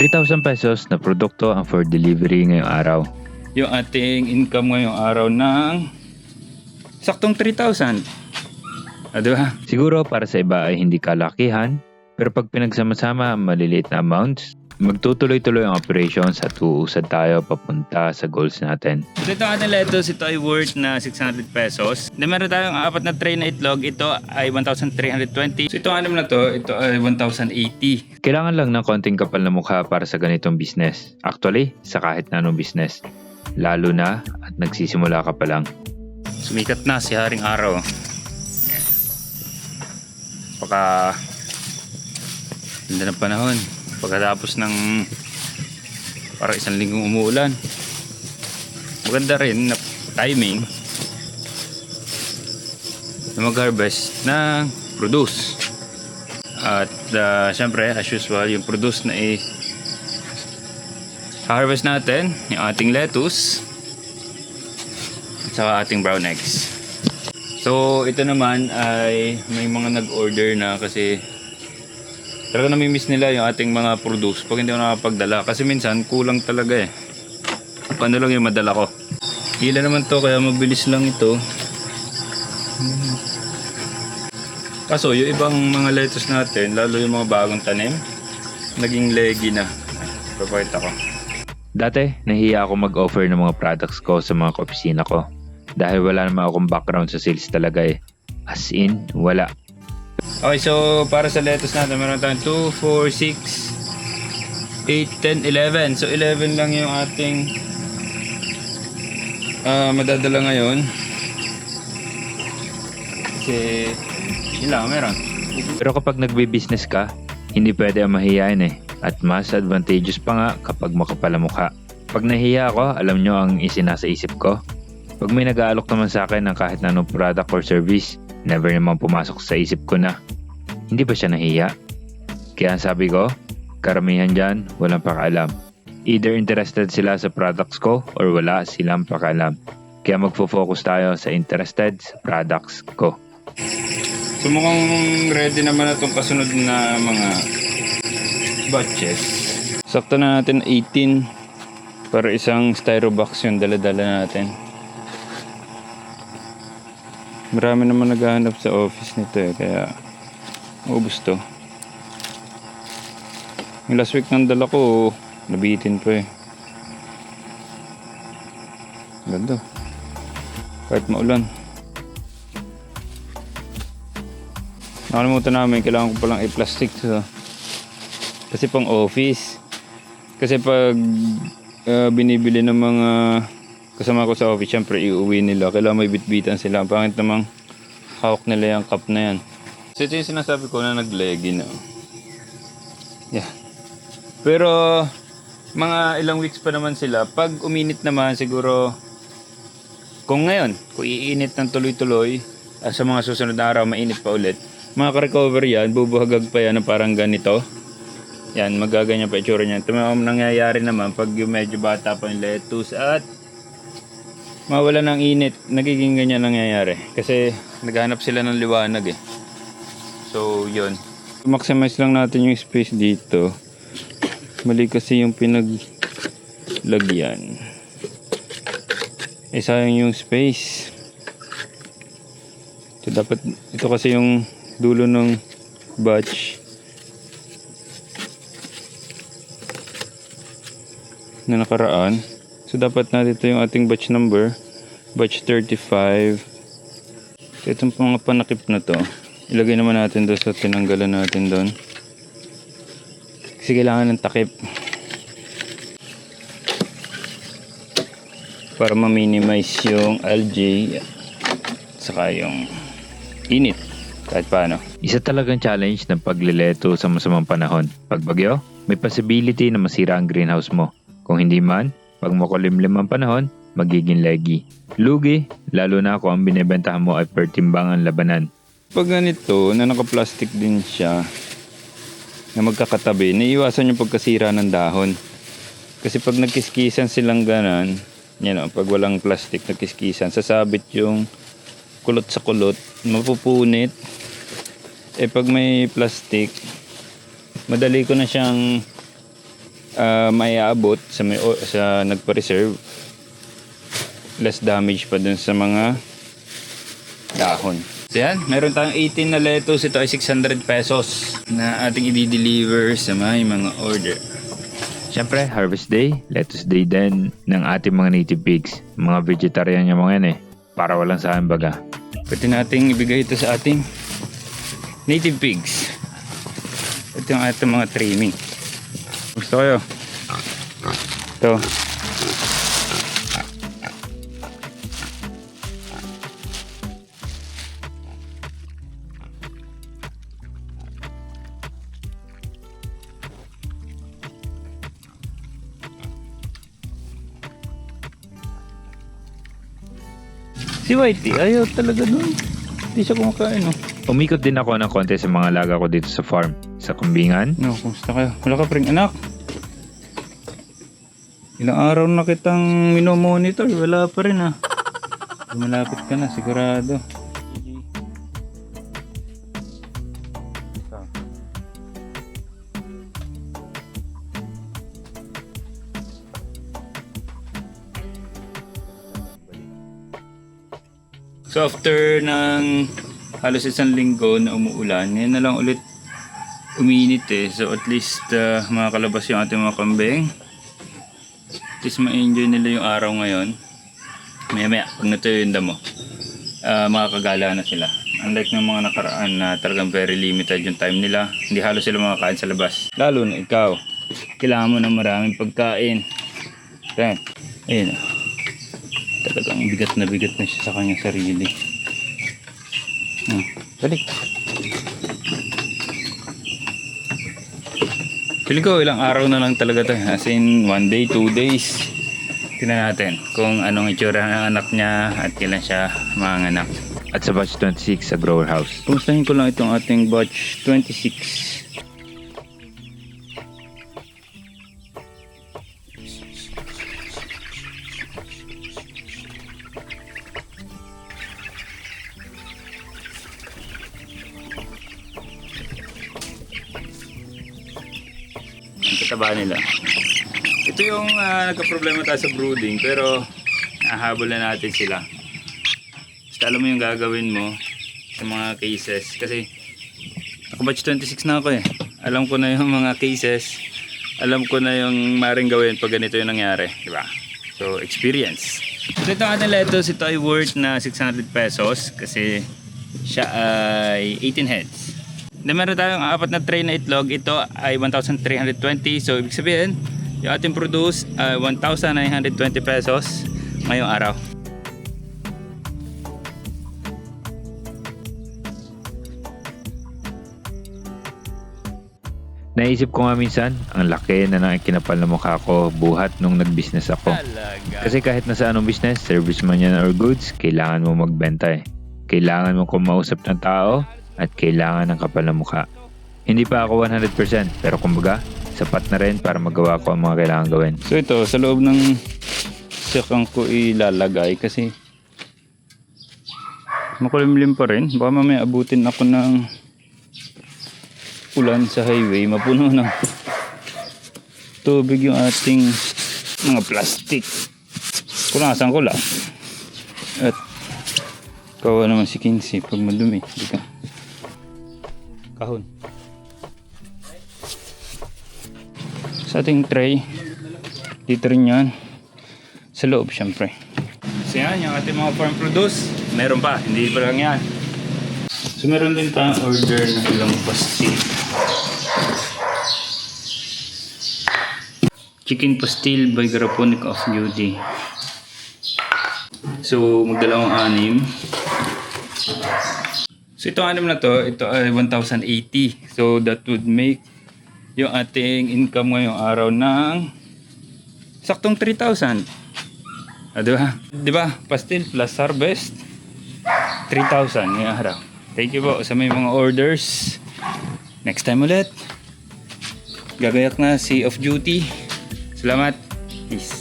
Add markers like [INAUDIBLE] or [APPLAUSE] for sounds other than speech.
3,000 pesos na produkto ang for delivery ngayong araw. Yung ating income ngayong araw ng saktong 3,000. Ah, di ba? Siguro para sa iba ay hindi kalakihan, pero pag pinagsama-sama ang maliliit na amounts, magtutuloy-tuloy ang operations at uusad tayo papunta sa goals natin. Ito ating lettuce, ito ay worth na 600 pesos. Then meron tayong apat na tray na itlog, ito ay 1,320. So itong anim na to, ito ay 1,080. Kailangan lang ng konting kapal na mukha para sa ganitong business. Actually, sa kahit na anong business. Lalo na at nagsisimula ka pa lang. Sumikat na si Haring Araw. Paka ganda ng panahon. Pagkatapos ng para isang linggong umuulan. Maganda rin na timing na mag-harvest ng produce. At uh, syempre, as usual, yung produce na i harvest natin, yung ating lettuce, at saka ating brown eggs. So, ito naman ay may mga nag-order na kasi talaga namimiss nila yung ating mga produce pag hindi ko nakapagdala. Kasi minsan, kulang talaga eh. Paano lang yung madala ko? Hila naman to kaya mabilis lang ito. Kaso, yung ibang mga lettuce natin, lalo yung mga bagong tanim, naging leggy na. Papakita ko. Dati, nahiya ako mag-offer ng mga products ko sa mga kaopisina ko. Dahil wala naman akong background sa sales talaga eh. As in, wala. Okay, so para sa lettuce natin, meron tayong 2, 4, 6, 8, 10, 11. So 11 lang yung ating ah, madadala ngayon. Kasi yun lang, meron. Pero kapag nagbe-business ka, hindi pwede ang mahihayin eh. At mas advantageous pa nga kapag makapal ang mukha. Pag nahiya ako, alam nyo ang isinasa isip ko. Pag may nag-aalok naman sa akin ng kahit anong product or service, never naman pumasok sa isip ko na, hindi ba siya nahiya? Kaya sabi ko, karamihan dyan, walang pakaalam. Either interested sila sa products ko or wala silang pakaalam. Kaya magfo-focus tayo sa interested sa products ko. So mukhang ready naman na itong kasunod na mga batches. Sakto na natin 18 para isang styro box yung dala-dala natin. Marami naman naghahanap sa office nito eh, kaya maubos to. Yung last week ng dala ko, nabitin pa eh. Ganda. Kahit maulan. Nakalimutan namin, kailangan ko palang i-plastic to. Kasi pang office. Kasi pag uh, binibili ng mga kasama ko sa office, syempre iuwi nila. Kailangan may bitbitan sila. Ang Pangit namang hawak nila yung cup na yan. So ito yung sinasabi ko na nag-leggy na. Yeah. Pero mga ilang weeks pa naman sila. Pag uminit naman siguro kung ngayon, kung iinit ng tuloy-tuloy ah, sa mga susunod na araw, mainit pa ulit, makaka-recover yan, bubuhagag pa yan na parang ganito. Yan, magaganyan pa itsura niyan. Ito ang nangyayari naman pag yung medyo bata pa yung lettuce at mawala ng init, nagiging ganyan nangyayari. Kasi naghanap sila ng liwanag eh. So, yun. Maximize lang natin yung space dito. Mali kasi yung pinaglagyan. Eh, sayang yung space. So, dapat, ito kasi yung dulo ng batch na nakaraan. So, dapat na dito yung ating batch number. Batch 35. So, itong mga panakip na to, ilagay naman natin doon sa tinanggalan natin doon. Kasi kailangan ng takip. Para ma-minimize yung algae saka yung init kahit paano. Isa talagang challenge ng paglileto sa masamang panahon. Pag bagyo, may possibility na masira ang greenhouse mo. Kung hindi man, pag makulimlim ang panahon, magiging leggy. Lugi, lalo na kung ang binibentahan mo ay pertimbangan labanan. Pag ganito, na naka-plastic din siya, na magkakatabi, naiiwasan yung pagkasira ng dahon. Kasi pag nagkiskisan silang ganan, yan o, pag walang plastic nagkiskisan, sasabit yung kulot sa kulot, mapupunit. Eh pag may plastic, madali ko na siyang ah, may aabot sa, may, sa nagpa-reserve. Less damage pa dun sa mga dahon. So yan, meron tayong 18 na lettuce. Ito ay 600 pesos na ating i-deliver sa may mga order. Siyempre, harvest day, lettuce day din ng ating mga native pigs. Mga vegetarian yung mga yan eh. Para walang sa akin baga. Pwede nating ibigay ito sa ating native pigs. Ito yung ating mga trimming. Gusto kayo? Ito. Si Whitey, ayaw talaga nun. Hindi siya kumakain, no? Umikot din ako ng konti sa mga alaga ko dito sa farm. Sa kumbingan, No, kumusta kayo? Wala ka pa rin anak. Ilang araw na kitang minomonitor, wala pa rin ah. Malapit ka na, sigurado. So after ng halos isang linggo na umuulan, ngayon na lang ulit uminit eh. So at least uh, makakalabas yung ating mga kambing. At least ma-enjoy nila yung araw ngayon. Maya maya, pag natuyo yung damo, uh, makakagala na sila. Unlike ng mga nakaraan na talagang very limited yung time nila, hindi halos sila makakain sa labas. Lalo na ikaw, kailangan mo ng maraming pagkain. Ayun ah. Talagang bigat na bigat na siya sa kanyang sarili. Hmm. Balik. Feeling ko ilang araw na lang talaga to. As in, one day, two days. Tingnan natin kung anong itsura ng anak niya at kailan siya manganak. at sa batch 26 sa grower house. Kumustahin ko lang itong ating batch 26. Kataba nila. Ito yung ah, nagka-problema tayo sa brooding pero nahabol na natin sila. Basta alam mo yung gagawin mo sa mga cases. Kasi nakabatch 26 na ako eh. Alam ko na yung [LAUGHS] mga cases. Alam ko na yung maring gawin pag ganito yung nangyari. di ba? So, experience. So, ito ating lettuce. Ito ay worth na 600 pesos kasi siya ay 18 heads. Then meron tayong apat na tray na itlog. Ito ay 1,320. So, ibig sabihin, yung ating produce ay 1,920 pesos ngayong araw. Naisip ko nga minsan, ang laki na nang kinapal na mukha ko buhat nung nag-business ako. Kasi kahit nasa anong business, service man yan or goods, kailangan mo magbenta eh. Kailangan mo kumausap ng tao at kailangan ng kapal na mukha. Hindi pa ako 100% pero kumbaga, sapat na rin para magawa ko ang mga kailangan gawin. So ito, sa loob ng sakang ko ilalagay kasi makulimlim pa rin. Baka mamaya abutin ako ng ulan sa highway. Mapuno ng tubig yung ating mga plastic. Punasan ko lang. At kawa naman si Kinsey pag madumi. Di ka. Kahon. Sa ating tray, dito rin yan. Sa loob, syempre. So yan, yung ating mga farm produce, meron pa, hindi pa lang yan. So meron din tayong order ng ilang pastil. Chicken pastil by Garaponic of Beauty. So, magdalawang anim. So, itong anim na to, ito ay 1,080. So, that would make yung ating income ngayong araw ng saktong 3,000. Ah, di ba? Di ba? Pastil plus harvest, 3,000 ngayong araw. Thank you po sa may mga orders. Next time ulit. Gagayak na si Off Duty. Salamat. Peace.